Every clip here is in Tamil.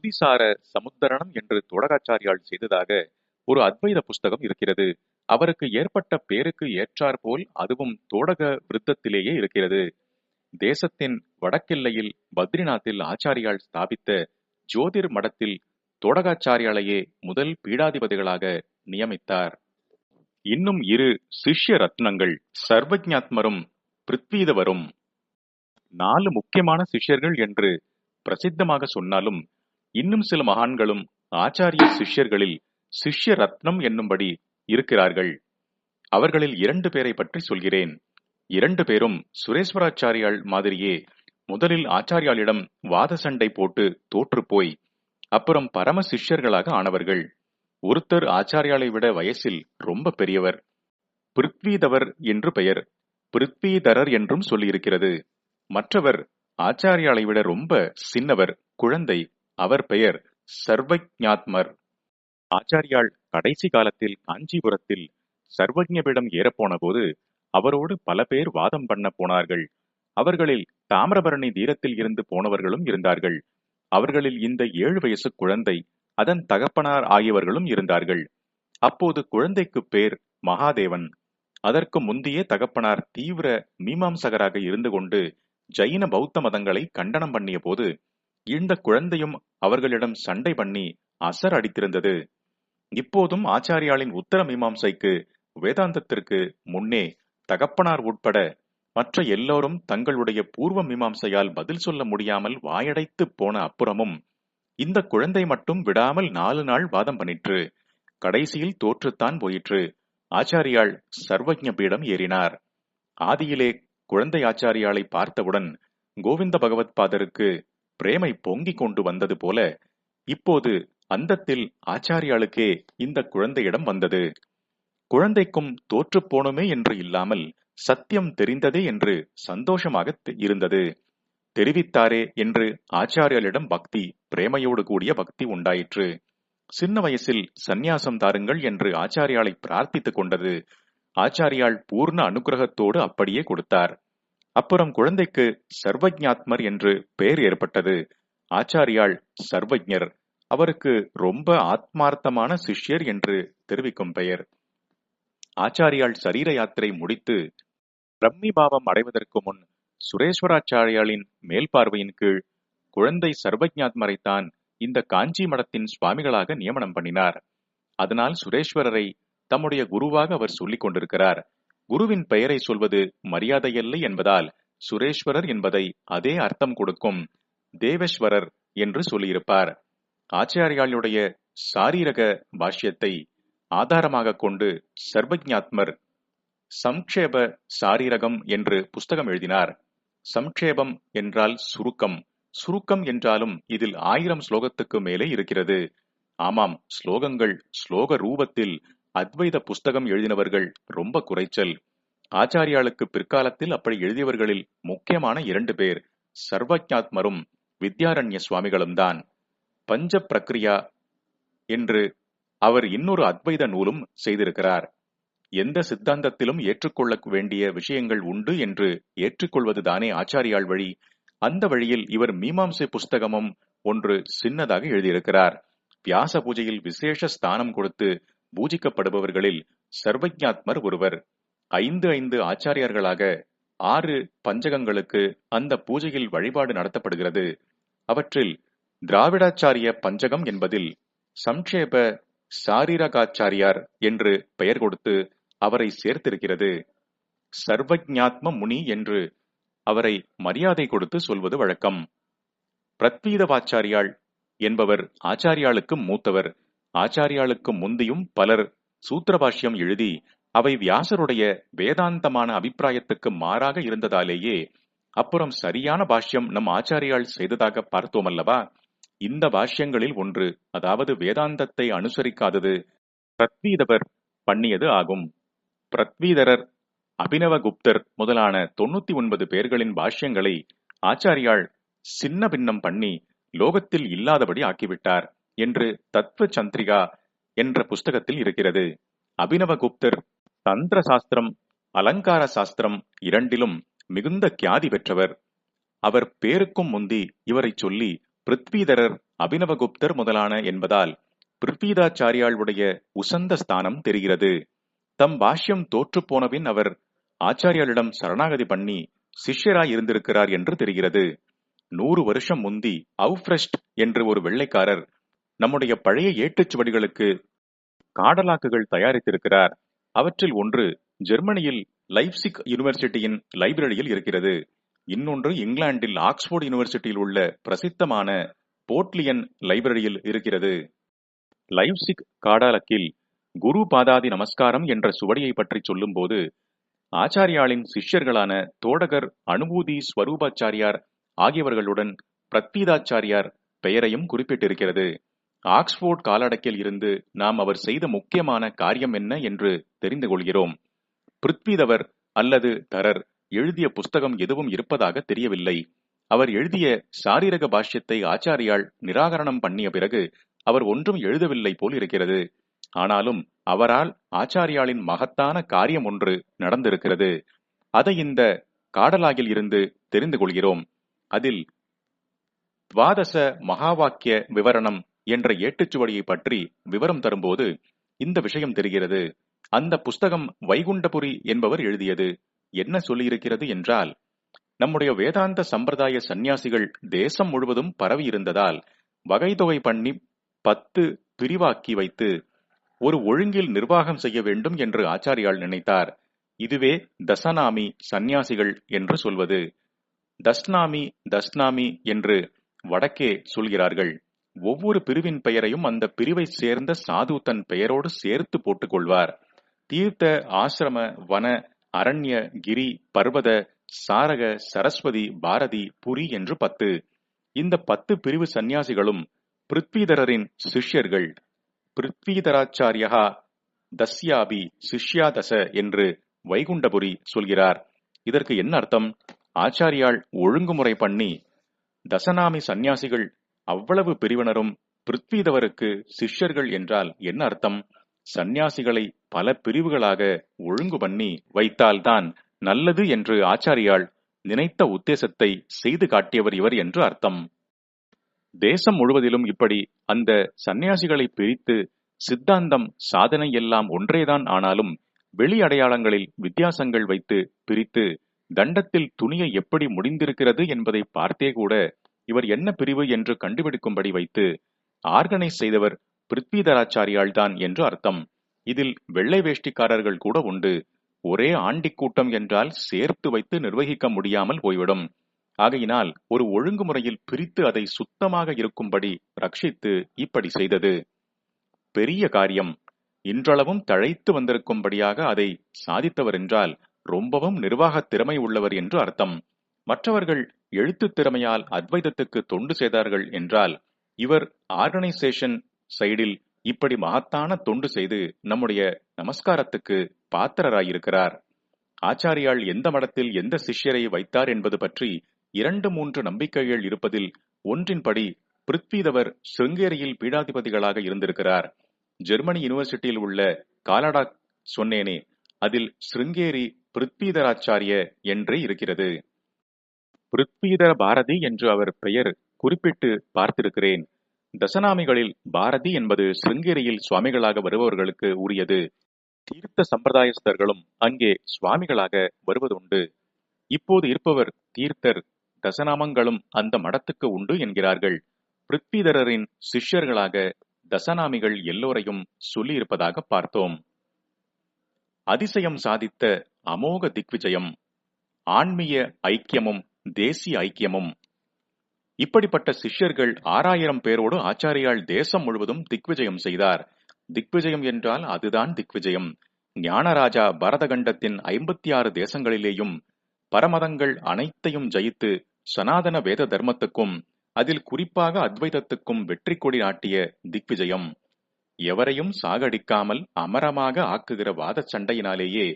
சுதிசார சமுத்தரணம் என்று தோடகாச்சாரியால் செய்ததாக ஒரு அத்வைத புஸ்தகம் இருக்கிறது. அவருக்கு ஏற்பட்ட பேருக்கு ஏற்றாற்போல் அதுவும் தோடக விருத்தத்திலேயே இருக்கிறது. தேசத்தின் வடக்கெல்லையில் பத்ரிநாத்தில் ஆச்சாரியால் ஸ்தாபித்த ஜோதிர் மடத்தில் தோடகாச்சாரியாலையே முதல் பீடாதிபதிகளாக நியமித்தார். இன்னும் இரு சிஷ்ய ரத்னங்கள் சர்வஜாத்மரும் பிருத்வீதவரும். நாலு முக்கியமான சிஷ்யர்கள் என்று பிரசித்தமாக சொன்னாலும் இன்னும் சில மகான்களும் ஆச்சாரிய சிஷ்யர்களில் சிஷ்ய ரத்னம் என்னும்படி இருக்கிறார்கள். அவர்களில் இரண்டு பேரை பற்றி சொல்கிறேன். இரண்டு பேரும் சுரேஸ்வராச்சாரியால் மாதிரியே முதலில் ஆச்சாரியாளிடம் வாத சண்டை போட்டு தோற்று போய் அப்புறம் பரம சிஷ்யர்களாக ஆனவர்கள். ஒருத்தர் ஆச்சாரியாலை விட வயசில் ரொம்ப பெரியவர். பிருத்வீதவர் என்று பெயர். பிருத்வீதரர் என்றும் சொல்லியிருக்கிறது. மற்றவர் ஆச்சாரியாலை விட ரொம்ப சின்னவர் குழந்தை அவர் பெயர் சர்வஜாத்மர். ஆச்சாரியால் கடைசி காலத்தில் காஞ்சிபுரத்தில் சர்வஜபிடம் ஏறப்போன போது அவரோடு பல பேர் வாதம் பண்ண போனார்கள். அவர்களில் தாமிரபரணி தீரத்தில் இருந்து போனவர்களும் இருந்தார்கள். அவர்களில் இந்த ஏழு வயசு குழந்தை அதன் தகப்பனார் ஆகியவர்களும் இருந்தார்கள். அப்போது குழந்தைக்கு பேர் மகாதேவன். அதற்கு முந்தைய தகப்பனார் தீவிர மீமாம்சகராக இருந்து கொண்டு ஜைன பௌத்த மதங்களை கண்டனம் பண்ணிய போது இந்த குழந்தையும் அவர்களிடம் சண்டை பண்ணி அசர் அடித்திருந்தது. இப்போதும் ஆச்சாரியாளின் உத்தர மீமாம்சைக்கு வேதாந்தத்திற்கு முன்னே தகப்பனார் உட்பட மற்ற எல்லோரும் தங்களுடைய பூர்வ மீமாம்சையால் பதில் சொல்ல முடியாமல் வாயடைத்து போன அப்புறமும் இந்த குழந்தை மட்டும் விடாமல் நாலு நாள் வாதம் பண்ணிற்று. கடைசியில் தோற்றுத்தான் போயிற்று. ஆச்சாரியாள் சர்வஜ பீடம் ஏறினார். ஆதியிலே குழந்தை ஆச்சாரியாளை பார்த்தவுடன் கோவிந்த பகவத் பாதருக்கு பிரேமை பொங்கிக் கொண்டு வந்தது போல இப்போது அந்தத்தில் ஆச்சாரியாளுக்கே இந்த குழந்தையிடம் வந்தது. குழந்தைக்கும் தோற்று போனோமே என்று இல்லாமல் சத்தியம் தெரிந்ததே என்று சந்தோஷமாக இருந்தது. தெரிவித்தாரே என்று ஆச்சாரியாளிடம் பக்தி பிரேமையோடு கூடிய பக்தி உண்டாயிற்று. சின்ன வயசில் சந்நியாசம் தாருங்கள் என்று ஆச்சாரியாளை பிரார்த்தித்துக் கொண்டது. ஆச்சாரியால் பூர்ண அனுகிரகத்தோடு அப்படியே கொடுத்தார். அப்புறம் குழந்தைக்கு சர்வஜாத்மர் என்று பெயர் ஏற்பட்டது. ஆச்சாரியால் சர்வஜர். அவருக்கு ரொம்ப ஆத்மார்த்தமான சிஷ்யர் என்று தெரிவிக்கும் பெயர். ஆச்சாரியால் சரீர யாத்திரை முடித்து பிரம்மி பாவம் அடைவதற்கு முன் சுரேஸ்வராச்சாரியாளின் மேல் பார்வையின் கீழ் குழந்தை சர்வஜாத்மரைத்தான் இந்த காஞ்சி மடத்தின் சுவாமிகளாக நியமனம் பண்ணினார். அதனால் சுரேஸ்வரரை தம்முடைய குருவாக அவர் சொல்லிக் கொண்டிருக்கிறார். குருவின் பெயரை சொல்வது மரியாதையல்ல என்பதால் சுரேஸ்வரர் என்பதை அதே அர்த்தம் கொடுக்கும் தேவேஸ்வரர் என்று சொல்லியிருப்பார். ஆச்சாரியாளுடைய சாரீரக பாஷ்யத்தை ஆதாரமாக கொண்டு சர்வஜாத்மர் சம்க்ஷேப சாரீரகம் என்று புஸ்தகம் எழுதினார். சம்க்ஷேபம் என்றால் சுருக்கம். சுருக்கம் என்றாலும் இதில் ஆயிரம் ஸ்லோகத்துக்கு மேலே இருக்கிறது. ஆமாம் ஸ்லோகங்கள் ஸ்லோக ரூபத்தில் அத்வைத புஸ்தகம் எழுதினவர்கள் ரொம்ப குறைச்சல். ஆச்சாரியாளுக்கு பிற்காலத்தில் அப்படி எழுதியவர்களில் முக்கியமான இரண்டு பேர் சர்வஜாத்மரும் வித்யாரண்ய சுவாமிகளும் தான். பஞ்ச பிரக்ரியா என்று அவர் இன்னொரு அத்வைத நூலும் செய்திருக்கிறார். எந்த சித்தாந்தத்திலும் ஏற்றுக்கொள்ள வேண்டிய விஷயங்கள் உண்டு என்று ஏற்றுக்கொள்வதுதானே ஆச்சாரியாள் வழி. அந்த வழியில் இவர் மீமாம்சை புஸ்தகமும் ஒன்று சின்னதாக எழுதியிருக்கிறார். வியாச பூஜையில் விசேஷ ஸ்தானம் கொடுத்து பூஜிக்கப்படுபவர்களில் சர்வஜாத்மர் ஒருவர். ஐந்து ஐந்து ஆச்சாரியார்களாக ஆறு பஞ்சகங்களுக்கு அந்த பூஜையில் வழிபாடு நடத்தப்படுகிறது. அவற்றில் திராவிடாச்சாரிய பஞ்சகம் என்பதில் சம்ஷேப சாரீரகாச்சாரியார் என்று பெயர் கொடுத்து அவரை சேர்த்திருக்கிறது. சர்வஜாத்ம முனி என்று அவரை மரியாதை கொடுத்து சொல்வது வழக்கம். பிரத்வீதவாச்சாரியாள் என்பவர் ஆச்சாரியாளுக்கு மூத்தவர். ஆச்சாரியாளுக்கு முந்தியும் பலர் சூத்திரபாஷ்யம் எழுதி அவை வியாசருடைய வேதாந்தமான அபிப்பிராயத்துக்கு மாறாக இருந்ததாலேயே அப்புறம் சரியான பாஷ்யம் நம் ஆச்சாரியால் செய்ததாக பார்த்தோம் அல்லவா இந்த பாஷ்யங்களில் ஒன்று அதாவது வேதாந்தத்தை அனுசரிக்காதது பிரத்வீதவர் பண்ணியது ஆகும். பிரத்வீதரர் அபினவகுப்தர் முதலான தொண்ணூத்தி ஒன்பது பேர்களின் பாஷ்யங்களை ஆச்சாரியாள் சின்ன பின்னம் பண்ணி லோகத்தில் இல்லாதபடி ஆக்கிவிட்டார். என்று தத்துவ சந்திரிகா என்ற புஸ்தகத்தில் இருக்கிறது. அபினவகுப்தர் தந்திர சாஸ்திரம் அலங்கார சாஸ்திரம் இரண்டிலும் மிகுந்த கியாதி பெற்றவர். அவர் பேருக்கும் முந்தி இவரை சொல்லி பிருத்வீதரர் அபினவகுப்தர் முதலான என்பதால் பிருத்வீதாச்சாரியாளுடைய உசந்த ஸ்தானம் தெரிகிறது. தம் பாஷ்யம் தோற்று போனபின் அவர் ஆச்சாரியாளிடம் சரணாகதி பண்ணி சிஷ்யராய் இருந்திருக்கிறார் என்று தெரிகிறது. நூறு வருஷம் முந்தி அவுஃப்ரெஸ்ட் என்று ஒரு வெள்ளைக்காரர் நம்முடைய பழைய ஏட்டுச்சுவடிகளுக்கு காடலாக்குகள் தயாரித்திருக்கிறார். அவற்றில் ஒன்று ஜெர்மனியில் லைப்சிக் யூனிவர்சிட்டியின் லைப்ரரியில் இருக்கிறது. இன்னொன்று இங்கிலாந்தில் ஆக்ஸ்போர்ட் யூனிவர்சிட்டியில் உள்ள பிரசித்தமான போர்ட்லியன் லைப்ரரியில் இருக்கிறது. லைப்சிக் காடாலக்கில் குரு பாதாதி நமஸ்காரம் என்ற சுவடியை பற்றி சொல்லும்போது ஆச்சாரியாளின் சிஷ்யர்களான தோடகர் அனுபூதி ஸ்வரூபாச்சாரியார் ஆகியவர்களுடன் பிரத்தீதாச்சாரியார் பெயரையும் குறிப்பிட்டிருக்கிறது. ஆக்ஸ்போர்ட் காலடக்கில் இருந்து நாம் அவர் செய்த முக்கியமான காரியம் என்ன என்று தெரிந்து கொள்கிறோம். பிருத்விதவர் அல்லது தரர் எழுதிய புஸ்தகம் எதுவும் இருப்பதாக தெரியவில்லை. அவர் எழுதிய சாரீரக பாஷ்யத்தை ஆச்சாரியால் நிராகரணம் பண்ணிய பிறகு அவர் ஒன்றும் எழுதவில்லை போல் இருக்கிறது. ஆனாலும் அவரால் ஆச்சாரியாளின் மகத்தான காரியம் ஒன்று நடந்திருக்கிறது. அதை இந்த காடலாகில் இருந்து தெரிந்து கொள்கிறோம். அதில் துவாதச மகாவாக்கிய விவரணம் என்ற ஏட்டுச்சுவடியை பற்றி விவரம் தரும்போது இந்த விஷயம் தெரிகிறது. அந்த புஸ்தகம் வைகுண்டபுரி என்பவர் எழுதியது. என்ன சொல்லியிருக்கிறது என்றால் நம்முடைய வேதாந்த சம்பிரதாய சந்நியாசிகள் தேசம் முழுவதும் பரவி இருந்ததால் வகைதொகை பண்ணி பத்து பிரிவாக்கி வைத்து ஒரு ஒழுங்கில் நிர்வாகம் செய்ய வேண்டும் என்று ஆச்சாரியால் நினைத்தார். இதுவே தசநாமி சந்நியாசிகள் என்று சொல்வது. தஸ்நாமி தஸ்நாமி என்று வடக்கே சொல்கிறார்கள். ஒவ்வொரு பிரிவின் பெயரையும் அந்த பிரிவை சேர்ந்த சாது தன் பெயரோடு சேர்த்து போட்டுக் கொள்வார் தீர்த்த ஆசிரம வன அரண்ய கிரி பர்வத சாரக சரஸ்வதி பாரதி புரி என்று பத்து. இந்த பத்து பிரிவு சந்நியாசிகளும் பிருத்வீதரின் சிஷ்யர்கள். பிருத்வீதராச்சாரியா தஸ்யாபி சிஷ்யாதச என்று வைகுண்டபுரி சொல்கிறார். இதற்கு என்ன அர்த்தம்? ஆச்சாரியால் ஒழுங்குமுறை பண்ணி தசநாமி சந்நியாசிகள் அவ்வளவு பிரிவினரும் பிருத்வீதவருக்கு சிஷ்யர்கள் என்றால் என்ன அர்த்தம்? சந்நியாசிகளை பல பிரிவுகளாக ஒழுங்கு பண்ணி வைத்தால்தான் நல்லது என்று ஆச்சாரியால் நினைத்த உத்தேசத்தை செய்து காட்டியவர் இவர் என்று அர்த்தம். தேசம் முழுவதிலும் இப்படி அந்த சந்நியாசிகளை பிரித்து சித்தாந்தம் சாதனை எல்லாம் ஒன்றேதான் ஆனாலும் வெளி அடையாளங்களில் வித்தியாசங்கள் வைத்து பிரித்து தண்டத்தில் துணியை எப்படி முடிந்திருக்கிறது என்பதை பார்த்தே கூட இவர் என்ன பிரிவு என்று கண்டுபிடிக்கும்படி வைத்து ஆர்கனைஸ் செய்தவர் பிருத்விதராச்சாரியால் தான் என்று அர்த்தம். இதில் வெள்ளை வேஷ்டிக்காரர்கள் கூட உண்டு. ஒரே ஆண்டிக் கூட்டம் என்றால் சேர்த்து வைத்து நிர்வகிக்க முடியாமல் போய்விடும். ஆகையினால் ஒரு ஒழுங்குமுறையில் பிரித்து அதை சுத்தமாக இருக்கும்படி ரட்சித்து இப்படி செய்தது. பெரிய காரியம். இன்றளவும் தழைத்து வந்திருக்கும்படியாக அதை சாதித்தவர் என்றால் ரொம்பவும் நிர்வாக திறமை உள்ளவர் என்று அர்த்தம். மற்றவர்கள் எழுத்து திறமையால் அத்வைதத்துக்கு தொண்டு செய்தார்கள் என்றால் இவர் ஆர்கனைசேஷன் சைடில் இப்படி மகத்தான தொண்டு செய்து நம்முடைய நமஸ்காரத்துக்கு பாத்திரராயிருக்கிறார். ஆச்சாரியால் எந்த மடத்தில் எந்த சிஷ்யரை வைத்தார் என்பது பற்றி இரண்டு மூன்று நம்பிக்கைகள் இருப்பதில் ஒன்றின்படி பிருத்விதவர் சிருங்கேரியில் பீடாதிபதிகளாக இருந்திருக்கிறார். ஜெர்மனி யூனிவர்சிட்டியில் உள்ள காலடா சொன்னேனே அதில் ஸ்ருங்கேரி பிருத்வீதராச்சாரிய என்றே இருக்கிறது. பிருத்வீதர பாரதி என்று அவர் பெயர் குறிப்பிட்டு பார்த்திருக்கிறேன். தசநாமிகளில் பாரதி என்பது சிருங்கேரியில் சுவாமிகளாக வருபவர்களுக்கு உரியது. தீர்த்த சம்பிரதாயஸ்தர்களும் அங்கே சுவாமிகளாக வருவதுண்டு. இப்போது இருப்பவர் தீர்த்தர் தசநாமங்களும் அந்த மடத்துக்கு உண்டு என்கிறார்கள். பிருத்வீதரரின் சிஷ்யர்களாக தசநாமிகள் எல்லோரையும் சொல்லியிருப்பதாக பார்த்தோம். அதிசயம் சாதித்த அமோக திக்விஜயம் ஆன்மீக ஐக்கியமும் தேசிய ஐக்கியமும். இப்படிப்பட்ட சிஷ்யர்கள் ஆறாயிரம் பேரோடு ஆச்சாரியால் தேசம் முழுவதும் திக்விஜயம் செய்தார். திக்விஜயம் என்றால் அதுதான் திக்விஜயம். ஞானராஜா பரதகண்டத்தின் ஐம்பத்தி ஆறு தேசங்களிலேயும் பரமதங்கள் அனைத்தையும் ஜெயித்து சனாதன வேத தர்மத்துக்கும் அதில் குறிப்பாக அத்வைதத்துக்கும் வெற்றி கொடி நாட்டிய திக்விஜயம். எவரையும் சாகடிக்காமல் அமரமாக ஆக்குகிற வாத சண்டையினாலேயே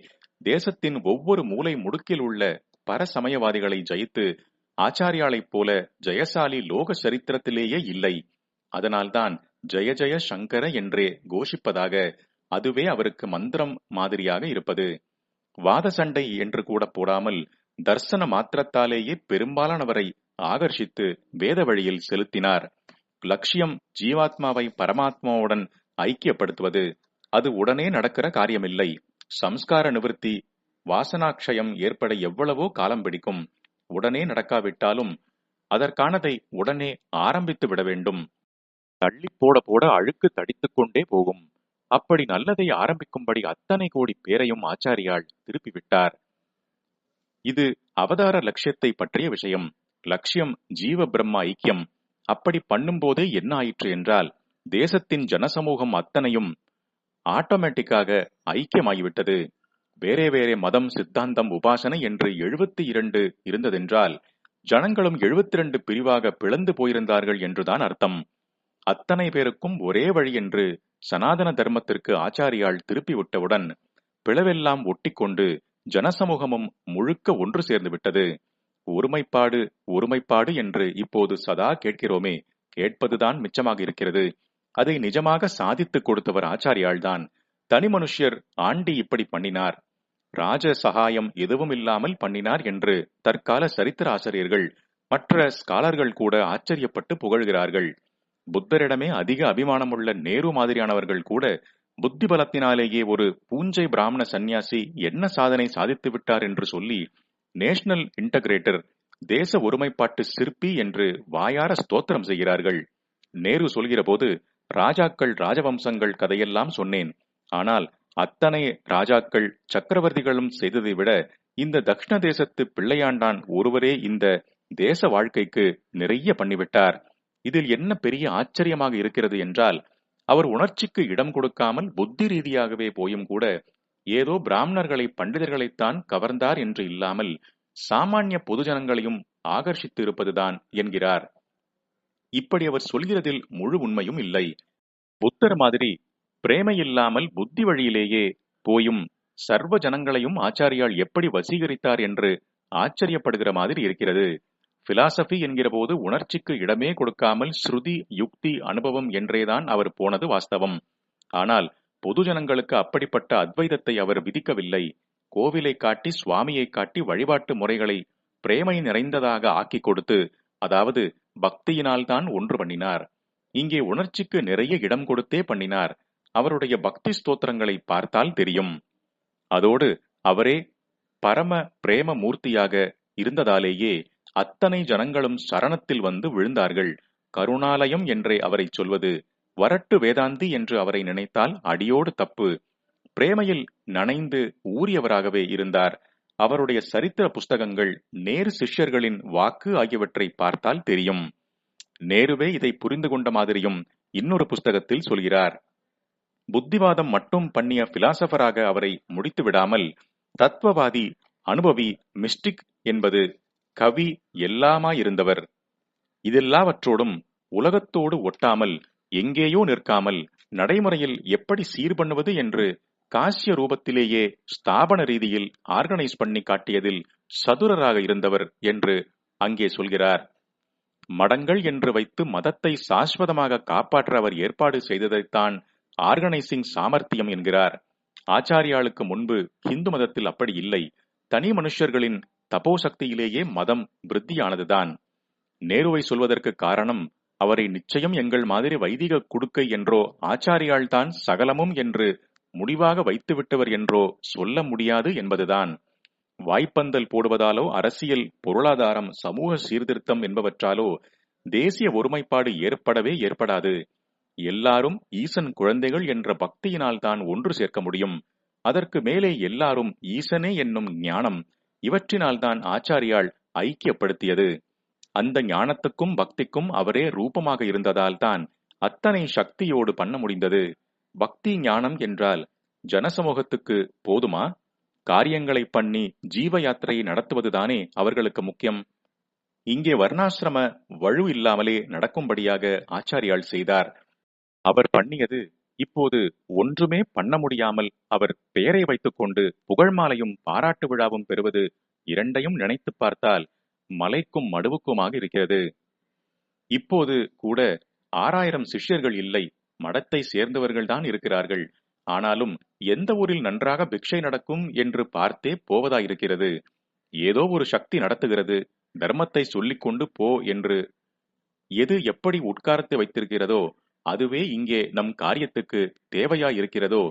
தேசத்தின் ஒவ்வொரு மூலை முடுக்கில் உள்ள பரசமயவாதிகளை ஜெயித்து ஆச்சாரியாளைப் போல ஜெயசாலி லோக சரித்திரத்திலேயே இல்லை. அதனால்தான் ஜெய ஜெய சங்கர என்றே கோஷிப்பதாக அதுவே அவருக்கு மந்திரம் மாதிரியாக இருப்பது. வாத சண்டை என்று கூட போடாமல் தர்சன மாத்திரத்தாலேயே பெரும்பாலானவரை ஆகர்ஷித்து வேத வழியில் செலுத்தினார். லட்சியம் ஜீவாத்மாவை பரமாத்மாவுடன் ஐக்கியப்படுத்துவது அது உடனே நடக்கிற காரியமில்லை. சம்ஸ்கார நிவர்த்தி வாசனாக்ஷயம் ஏற்பட எவ்வளவோ காலம் பிடிக்கும். உடனே நடக்காவிட்டாலும் அதற்கானதை உடனே ஆரம்பித்து விட வேண்டும். தள்ளி போட போட அழுக்கு தடித்துக் கொண்டே போகும். அப்படி நல்லதை ஆரம்பிக்கும்படி அத்தனை கோடி பேரையும் ஆச்சாரியால் திருப்பி விட்டார். இது அவதார லட்சியத்தை பற்றிய விஷயம். லட்சியம் ஜீவ பிரம்ம ஐக்கியம். அப்படி பண்ணும்போதே என்ன ஆயிற்று என்றால் தேசத்தின் ஜனசமூகம் அத்தனையும் ஆட்டோமேட்டிக்காக ஐக்கியமாகிவிட்டது. வேறே வேறே மதம் சித்தாந்தம் உபாசனை என்று எழுபத்தி இரண்டு இருந்ததென்றால் ஜனங்களும் எழுபத்தி இரண்டு பிரிவாக பிளந்து போயிருந்தார்கள் என்றுதான் அர்த்தம். அத்தனை பேருக்கும் ஒரே வழி என்று சனாதன தர்மத்திற்கு ஆச்சாரியால் திருப்பி விட்டவுடன் பிளவெல்லாம் ஒட்டிக்கொண்டு ஜனசமூகமும் முழுக்க ஒன்று சேர்ந்து விட்டது. ஒருமைப்பாடு ஒருமைப்பாடு என்று இப்போது சதா கேட்கிறோமே கேட்பதுதான் மிச்சமாக இருக்கிறது. அதை நிஜமாக சாதித்துக் கொடுத்தவர் ஆச்சாரியால்தான் தனி மனுஷர் ஆண்டி இப்படி பண்ணினார். ராஜ சகாயம் எதுவும் இல்லாமல் பண்ணினார் என்று தற்கால சரித்திர ஆசிரியர்கள் மற்ற ஸ்காலர்கள் கூட ஆச்சரியப்பட்டு புகழ்கிறார்கள். புத்தரிடமே அதிக அபிமானமுள்ள நேரு மாதிரியானவர்கள் கூட புத்தி பலத்தினாலேயே ஒரு பூஞ்சை பிராமண சந்நியாசி என்ன சாதனை சாதித்து விட்டார் என்று சொல்லி நேஷனல் இன்டகிரேட்டர் தேச ஒருமைப்பாட்டு சிற்பி என்று வாயார ஸ்தோத்திரம் செய்கிறார்கள். நேரு சொல்கிற போது ராஜாக்கள் ராஜவம்சங்கள் கதையெல்லாம் சொன்னேன். ஆனால் அத்தனை ராஜாக்கள் சக்கரவர்த்திகளும் செய்ததை விட இந்த தக்ஷண தேசத்து பிள்ளையாண்டான் ஒருவரே இந்த தேச வாழ்க்கைக்கு நிறைய பண்ணிவிட்டார். இதில் என்ன பெரிய ஆச்சரியமாக இருக்கிறது என்றால் அவர் உணர்ச்சிக்கு இடம் கொடுக்காமல் புத்தி ரீதியாகவே போயும் கூட ஏதோ பிராமணர்களை பண்டிதர்களைத்தான் கவர்ந்தார் என்று இல்லாமல் சாமானிய பொதுஜனங்களையும் ஆகர்ஷித்து இருப்பதுதான் என்கிறார். இப்படி அவர் சொல்கிறதில் முழு உண்மையும் இல்லை. புத்தர் மாதிரி பிரேமையில்லாமல் புத்தி வழியிலேயே போயும் சர்வ ஜனங்களையும் ஆச்சாரியால் எப்படி வசீகரித்தார் என்று ஆச்சரியப்படுகிற மாதிரி இருக்கிறது. பிலாசபி என்கிற போது உணர்ச்சிக்கு இடமே கொடுக்காமல் ஸ்ருதி யுக்தி அனுபவம் என்றேதான் அவர் போனது வாஸ்தவம். ஆனால் பொது ஜனங்களுக்கு அப்படிப்பட்ட அத்வைதத்தை அவர் விதிக்கவில்லை. கோவிலை காட்டி சுவாமியை காட்டி வழிபாட்டு முறைகளை பிரேமை நிறைந்ததாக ஆக்கி கொடுத்து அதாவது பக்தியினால்தான் ஒன்று பண்ணினார். இங்கே உணர்ச்சிக்கு நிறைய இடம் கொடுத்தே பண்ணினார். அவருடைய பக்தி ஸ்தோத்திரங்களை பார்த்தால் தெரியும். அதோடு அவரே பரம பிரேம மூர்த்தியாக இருந்ததாலேயே அத்தனை ஜனங்களும் சரணத்தில் வந்து விழுந்தார்கள். கருணாலயம் என்றே அவரை சொல்வது வரட்டு வேதாந்தி என்று அவரை நினைத்தால் அடியோடு தப்பு. பிரேமையில் நனைந்து ஊறியவராகவே இருந்தார். அவருடைய சரித்திர புஸ்தகங்கள் நேரு சிஷ்யர்களின் வாக்கு ஆகியவற்றை பார்த்தால் தெரியும். நேருவே இதை புரிந்து கொண்ட மாதிரியும் இன்னொரு புஸ்தகத்தில் சொல்கிறார். புத்திவாதம் மட்டும் பண்ணிய பிலாசபராக அவரை முடித்து விடாமல் தத்துவவாதி அனுபவி மிஸ்டிக் என்பது கவி எல்லாமாயிருந்தவர். இதெல்லாவற்றோடும் உலகத்தோடு ஒட்டாமல் எங்கேயோ நிற்காமல் நடைமுறையில் எப்படி சீர் பண்ணுவது என்று காசிய ரூபத்திலேயே ஸ்தாபன ரீதியில் ஆர்கனைஸ் பண்ணி காட்டியதில் சதுரராக இருந்தவர் என்று அங்கே சொல்கிறார். மடங்கள் என்று வைத்து மதத்தை சாஸ்வதமாக காப்பாற்ற அவர் ஏற்பாடு செய்ததைத்தான் ஆர்கனைசிங் சாமர்த்தியம் என்கிறார். ஆச்சாரியாளுக்கு முன்பு இந்து மதத்தில் அப்படி இல்லை. தனி மனுஷர்களின் தபோசக்தியிலேயே மதம் விருத்தியானதுதான். நேருவை சொல்வதற்கு காரணம் அவரை நிச்சயம் எங்கள் மாதிரி வைதிக குடுக்கை என்றோ ஆச்சாரியால் தான் சகலமும் என்று முடிவாக வைத்துவிட்டவர் என்றோ சொல்ல முடியாது என்பதுதான். வாய்ப்பந்தல் போடுவதாலோ அரசியல் பொருளாதாரம் சமூக சீர்திருத்தம் என்பவற்றாலோ தேசிய ஒருமைப்பாடு ஏற்படவே ஏற்படாது. எல்லாரும் ஈசன் குழந்தைகள் என்ற பக்தியினால் தான் ஒன்று சேர்க்க முடியும். அதற்கு மேலே எல்லாரும் ஈசனே என்னும் ஞானம் இவற்றினால்தான் ஆச்சாரியால் ஐக்கியப்படுத்தியது. அந்த ஞானத்துக்கும் பக்திக்கும் அவரே ரூபமாக இருந்ததால் தான் அத்தனை சக்தியோடு பண்ண முடிந்தது. பக்தி ஞானம் என்றால் ஜனசமூகத்துக்கு போதுமா? காரியங்களை பண்ணி ஜீவ யாத்திரையை நடத்துவதுதானே அவர்களுக்கு முக்கியம். இங்கே வர்ணாசிரம வலு இல்லாமலே நடக்கும்படியாக ஆச்சாரியால் செய்தார். அவர் பண்ணியது இப்போது ஒன்றுமே பண்ண முடியாமல் அவர் பெயரை வைத்துக்கொண்டு புகழ்மாலையும் பாராட்டு விழாவும் பெறுவது இரண்டையும் நினைத்து பார்த்தால் மலைக்கும் மடுவுக்குமாக இருக்கிறது. இப்போது கூட ஆறாயிரம் சிஷ்யர்கள் இல்லை மடத்தை சேர்ந்தவர்கள்தான் இருக்கிறார்கள். ஆனாலும் எந்த ஊரில் நன்றாக பிக்ஷை நடக்கும் என்று பார்த்தே போவதாயிருக்கிறது. ஏதோ ஒரு சக்தி நடத்துகிறது தர்மத்தை சொல்லிக்கொண்டு போ என்று எது எப்படி உட்காரத்தை வைத்திருக்கிறதோ அதுவே இங்கே நம் காரியத்துக்கு தேவையா இருக்கிறதோ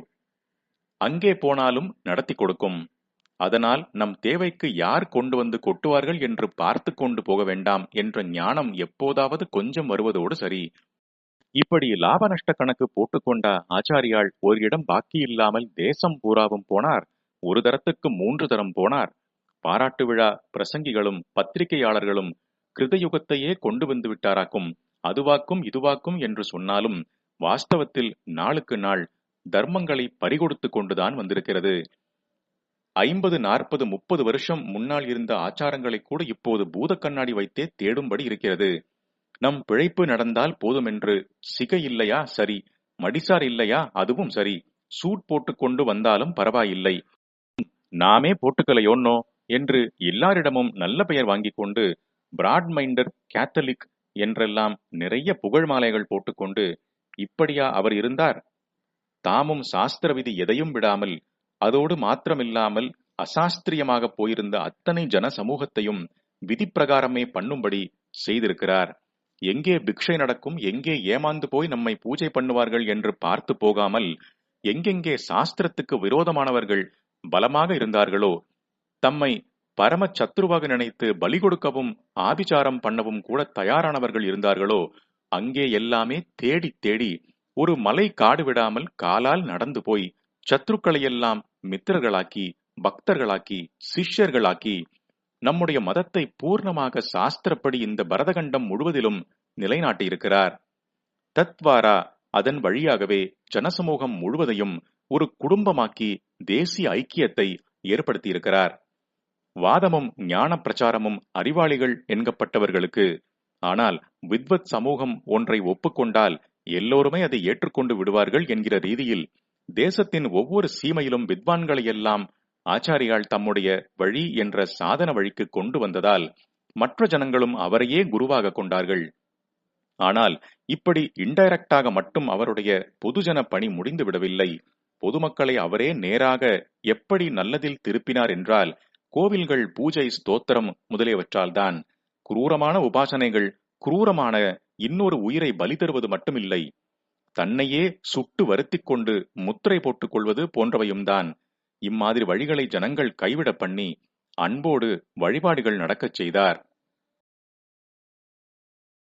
அங்கே போனாலும் நடத்தி கொடுக்கும். அதனால் நம் தேவைக்கு யார் கொண்டு வந்து கொட்டுவார்கள் என்று பார்த்து கொண்டு போக வேண்டாம் என்ற ஞானம் எப்போதாவது கொஞ்சம் வருவதோடு சரி. இப்படி லாப நஷ்ட கணக்கு போட்டுக்கொண்ட ஆச்சாரியால் ஒரு இடம் பாக்கி இல்லாமல் தேசம் பூராவும் போனார். ஒரு தரத்துக்கு மூன்று தரம் போனார். பாராட்டு விழா பிரசங்கிகளும் பத்திரிகையாளர்களும் கிருதயுகத்தையே கொண்டு வந்து விட்டாராக்கும். அதுவாக்கும் இதுவாக்கும் என்று சொன்னாலும் வாஸ்தவத்தில் நாளுக்கு நாள் தர்மங்களை பறிகொடுத்து கொண்டுதான் வந்திருக்கிறது. ஐம்பது நாற்பது முப்பது வருஷம் முன்னால் இருந்த ஆச்சாரங்களை கூட இப்போது பூத கண்ணாடி வைத்தே தேடும்படி இருக்கிறது. நம் பிழைப்பு நடந்தால் போதுமென்று சிகை இல்லையா? சரி. மடிசார் இல்லையா? அதுவும் சரி. சூட் போட்டுக்கொண்டு வந்தாலும் பரவாயில்லை. நாமே போட்டுக்கலையோன்னோ? என்று எல்லாரிடமும் நல்ல பெயர் வாங்கிக் கொண்டு பிராட் மைண்டர் கேத்தலிக் என்றெல்லாம் நிறைய புகழ் மாலைகள் போட்டுக்கொண்டு இப்படியா அவர் இருந்தார்? தாமும் சாஸ்திர விதி எதையும் விடாமல் அதோடு மாத்திரமில்லாமல் அசாஸ்திரியமாக போயிருந்த அத்தனை ஜன சமூகத்தையும் விதி பிரகாரமே பண்ணும்படி செய்திருக்கிறார். எங்கே பிக்ஷை நடக்கும் எங்கே ஏமாந்து போய் நம்மை பூஜை பண்ணுவார்கள் என்று பார்த்து போகாமல் எங்கெங்கே சாஸ்திரத்துக்கு விரோதமானவர்கள் பலமாக இருந்தார்களோ தம்மை பரம சத்ருவாக நினைத்து பலி கொடுக்கவும் ஆபிச்சாரம் பண்ணவும் கூட தயாரானவர்கள் இருந்தார்களோ அங்கே எல்லாமே தேடி தேடி ஒரு மலை காடு விடாமல் காலால் நடந்து போய் சத்ருக்களையெல்லாம் மித்திரர்களாக்கி பக்தர்களாக்கி சிஷ்யர்களாக்கி நம்முடைய மதத்தை பூர்ணமாக சாஸ்திரப்படி இந்த பரதகண்டம் முழுவதிலும் நிலைநாட்டியிருக்கிறார். தத்வாரா அதன் வழியாகவே ஜனசமூகம் முழுவதையும் ஒரு குடும்பமாக்கி தேசிய ஐக்கியத்தை ஏற்படுத்தியிருக்கிறார். வாதமும் ஞான பிரச்சாரமும் அறிவாளிகள் என்கப்பட்டவர்களுக்கு ஆனால் வித்வத் சமூகம் ஒன்றை ஒப்புக்கொண்டால் எல்லோருமே அதை ஏற்றுக்கொண்டு விடுவார்கள் என்கிற ரீதியில் தேசத்தின் ஒவ்வொரு சீமையிலும் வித்வான்களையெல்லாம் ஆச்சாரியால் தம்முடைய வழி என்ற சாதன வழிக்கு கொண்டு வந்ததால் மற்ற ஜனங்களும் அவரையே குருவாக கொண்டார்கள். ஆனால் இப்படி இன்டைரக்டாக மட்டும் அவருடைய பொதுஜன பணி முடிந்து விடவில்லை பொதுமக்களை அவரே நேராக எப்படி நல்லதில் திருப்பினார் என்றால் கோவில்கள் பூஜை ஸ்தோத்திரம் முதலியவற்றால்தான் குரூரமான உபாசனைகள் குரூரமான இன்னொரு உயிரை பலி தருவது மட்டுமில்லை. தன்னையே சுட்டு வருத்திக் கொண்டு முத்திரை போட்டுக் கொள்வது போன்றவையும் தான் இம்மாதிரி வழிகளை ஜனங்கள் கைவிட பண்ணி அன்போடு வழிபாடுகள் நடக்கச் செய்தார்.